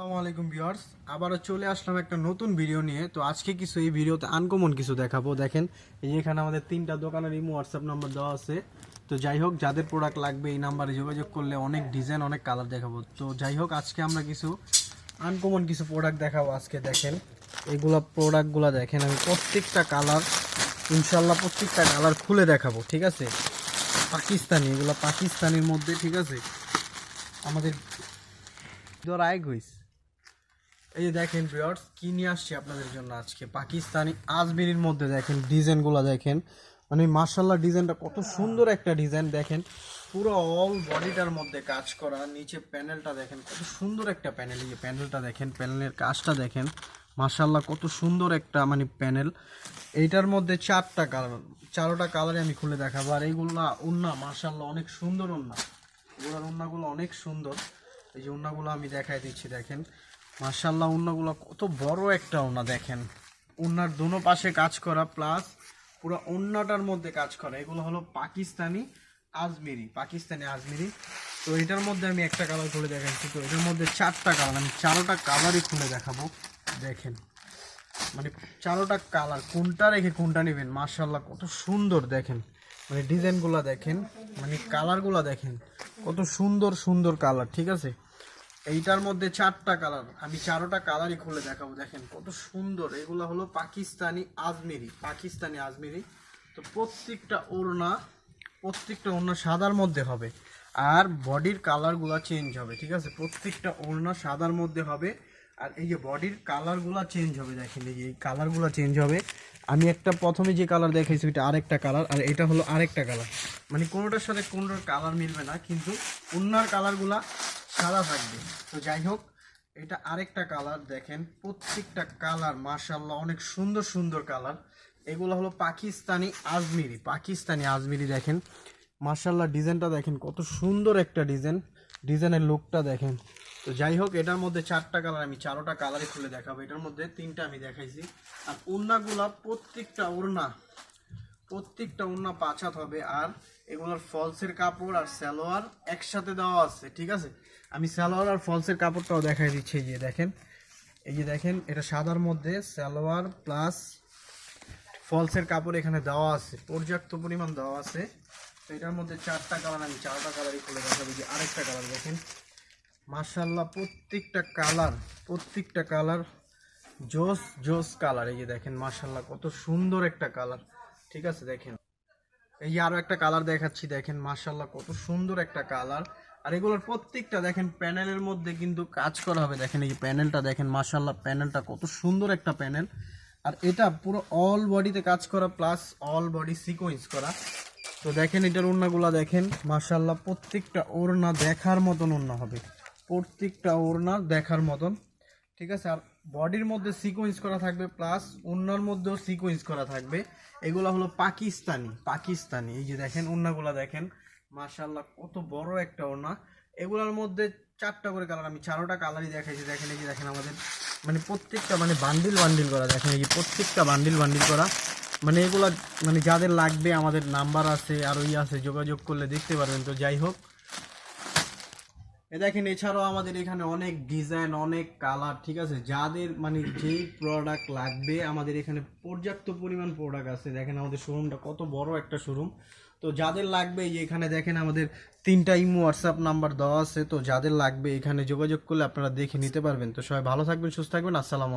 আসসালামু আলাইকুম ভিউয়ার্স, আবারও চলে আসলাম একটা নতুন ভিডিও নিয়ে। তো আজকে কিছু এই ভিডিওতে আনকমন কিছু দেখাবো। দেখেন, এই এখানে আমাদের তিনটা দোকানের ইমো হোয়াটসঅ্যাপ নাম্বার দেওয়া আছে। তো যাই হোক, যাদের প্রোডাক্ট লাগবে এই নাম্বারে যোগাযোগ করলে অনেক ডিজাইন অনেক কালার দেখাবো। তো যাই হোক, আজকে আমরা কিছু আনকমন কিছু প্রোডাক্ট দেখাবো আজকে, দেখেন। এইগুলা প্রোডাক্টগুলো দেখেন, আমি প্রত্যেকটা কালার ইনশাল্লাহ প্রত্যেকটা কালার খুলে দেখাবো, ঠিক আছে? পাকিস্তানি, এগুলো পাকিস্তানির মধ্যে, ঠিক আছে? আমাদের আয় গইস এই যে দেখেন ভিউয়ার্স কি নিয়ে আসছি আপনাদের জন্য আজকে? পাকিস্তানি আজমিরির মধ্যে দেখেন, ডিজাইনগুলো দেখেন। মানে মার্শাল্লাহ ডিজাইনটা কত সুন্দর একটা ডিজাইন। দেখেন, পুরো অল বডিটার মধ্যে কাজ করা, নিচে প্যানেলটা দেখেন, কত সুন্দর একটা প্যানেল এই প্যানেলটা দেখেন প্যানেলের কাজটা দেখেন মার্শাল্লাহ কত সুন্দর একটা মানে প্যানেল এইটার মধ্যে চারটা কালার চারোটা কালারে আমি খুলে দেখাবো। আর এইগুলা উন্না মার্শাল্লাহ অনেক সুন্দর উন্না। এগুলোর উন্নাগুলো অনেক সুন্দর। এই যে উন্নাগুলো আমি দেখাই দিচ্ছি, দেখেন। মার্শাল্লাহ উন্নাগুলো কত বড় একটা উন্না দেখেন। উন্নার দুনো পাশে কাজ করা, প্লাস পুরো উন্নাটার মধ্যে কাজ করা। এগুলো হলো পাকিস্তানি আজমিরি পাকিস্তানি আজমিরি। তো এটার মধ্যে আমি একটা কালার খুলে দেখাচ্ছি। তো এটার মধ্যে চারটা কালার আমি চারোটা কালারই খুলে দেখাবো। দেখেন মানে চারোটা কালার কোনটা রেখে কোনটা নেবেন? মার্শাল্লাহ কত সুন্দর দেখেন। মানে ডিজাইনগুলো দেখেন মানে কালারগুলো দেখেন। কত সুন্দর সুন্দর কালার ঠিক আছে? এইটার মধ্যে চারটা কালার আমি চারোটা কালারই খুলে দেখাবো, দেখেন কত সুন্দর। এগুলো হলো পাকিস্তানি আজমিরি পাকিস্তানি আজমিরি। তো প্রত্যেকটা ওড়না প্রত্যেকটা ওড়না সাদার মধ্যে হবে। আর বডির কালারগুলো চেঞ্জ হবে, ঠিক আছে? প্রত্যেকটা ওড়না সাদার মধ্যে হবে। আর এই যে বডির কালারগুলো চেঞ্জ হবে, দেখেন এই যে এই কালারগুলো চেঞ্জ হবে। আমি একটা প্রথমে যে কালার দেখাইছি, ওইটা আরেকটা কালার আর এটা হলো আরেকটা কালার মানে কোনোটার সাথে কোনোটার কালার মিলবে না, কিন্তু অন্যার কালারগুলা সাদা থাকবে। তো যাই হোক, এটা আরেকটা কালার দেখেন, প্রত্যেকটা কালার মার্শাল্লাহ অনেক সুন্দর সুন্দর কালার। এগুলো হলো পাকিস্তানি আজমিরি পাকিস্তানি আজমিরি দেখেন। মার্শাল্লাহ ডিজাইনটা দেখেন, কত সুন্দর একটা ডিজাইন। ডিজাইনের লুকটা দেখেন। তো যাই হোক, এটার মধ্যে চারটা কালার, আমি চারোটা কালারই খুলে দেখাবো। এটার মধ্যে তিনটা আমি দেখাইছি। আর ওড়নাগুলা প্রত্যেকটা ওড়না প্রত্যেকটা ওড়না পাঁচাত হবে। আর এগুলোর ফলসের কাপড় আর সালোয়ার একসাথে দেওয়া আছে, ঠিক আছে? আমি সালোয়ার আর ফলসের কাপড়টাও দেখাই দিচ্ছি, এই যে দেখেন। এই যে দেখেন, এটা সাদার মধ্যে সালোয়ার প্লাস ফলসের কাপড় এখানে দেওয়া আছে, পর্যাপ্ত পরিমাণ দেওয়া আছে। তো এটার মধ্যে চারটা কালার আমি চারটা কালারই খুলে দেখাবো যে আরেকটা কালার দেখেন। মার্শাল্লাহ প্রত্যেকটা কালার প্রত্যেকটা কালার জোস জোস কালার এই যে দেখেন মার্শাল্লাহ কত সুন্দর একটা কালার ঠিক আছে, দেখেন। এই যে আরও একটা কালার দেখাচ্ছি, দেখেন মার্শাল্লাহ কত সুন্দর একটা কালার আর এগুলোর প্রত্যেকটা, দেখেন প্যানেলের মধ্যে কিন্তু কাজ করা হবে। দেখেন, এই প্যানেলটা দেখেন মার্শাল্লাহ প্যানেলটা কত সুন্দর একটা প্যানেল আর এটা পুরো অল বডিতে কাজ করা প্লাস অল বডি সিকোয়েন্স করা। তো দেখেন, এটার ওড়নাগুলো দেখেন মার্শাল্লাহ প্রত্যেকটা ওড়না দেখার মতন ওড়না হবে। প্রত্যেকটা ওড়না দেখার মতন। ঠিক আছে? আর বডির মধ্যে সিকোয়েন্স করা থাকবে প্লাস ওড়নার মধ্যেও সিকোয়েন্স করা থাকবে। এগুলো হলো পাকিস্তানি পাকিস্তানি। এই যে দেখেন ওড়নাগুলা দেখেন মার্শাল্লাহ কত বড় একটা ওনা এগুলোর মধ্যে চারটা করে কালার আমি চারোটা কালারই দেখাইছি। দেখেন, এই যে দেখেন আমাদের মানে প্রত্যেকটা মানে বান্ডিল বান্ডিল করা। দেখেন, এই যে প্রত্যেকটা বান্ডিল বান্ডিল করা। মানে এগুলা মানে যাদের লাগবে, আমাদের নাম্বার আছে, আর ওই আছে, যোগাযোগ করলে দেখতে পারবেন। তো যাই হোক এ দেখেন, এছাড়াও আমাদের এখানে অনেক ডিজাইন অনেক কালার ঠিক আছে? যাদের মানে যেই প্রোডাক্ট লাগবে, আমাদের এখানে পর্যাপ্ত পরিমাণ প্রোডাক্ট আছে। দেখেন, আমাদের শোরুমটা কত বড় একটা শোরুম তো যাদের লাগবে এখানে দেখেন, আমাদের তিনটা ইমো হোয়াটসঅ্যাপ নাম্বার দেওয়া আছে। তো যাদের লাগবে, এখানে যোগাযোগ করলে আপনারা দেখে নিতে পারবেন। তো সবাই ভালো থাকবেন, সুস্থ থাকবেন। আসসালামু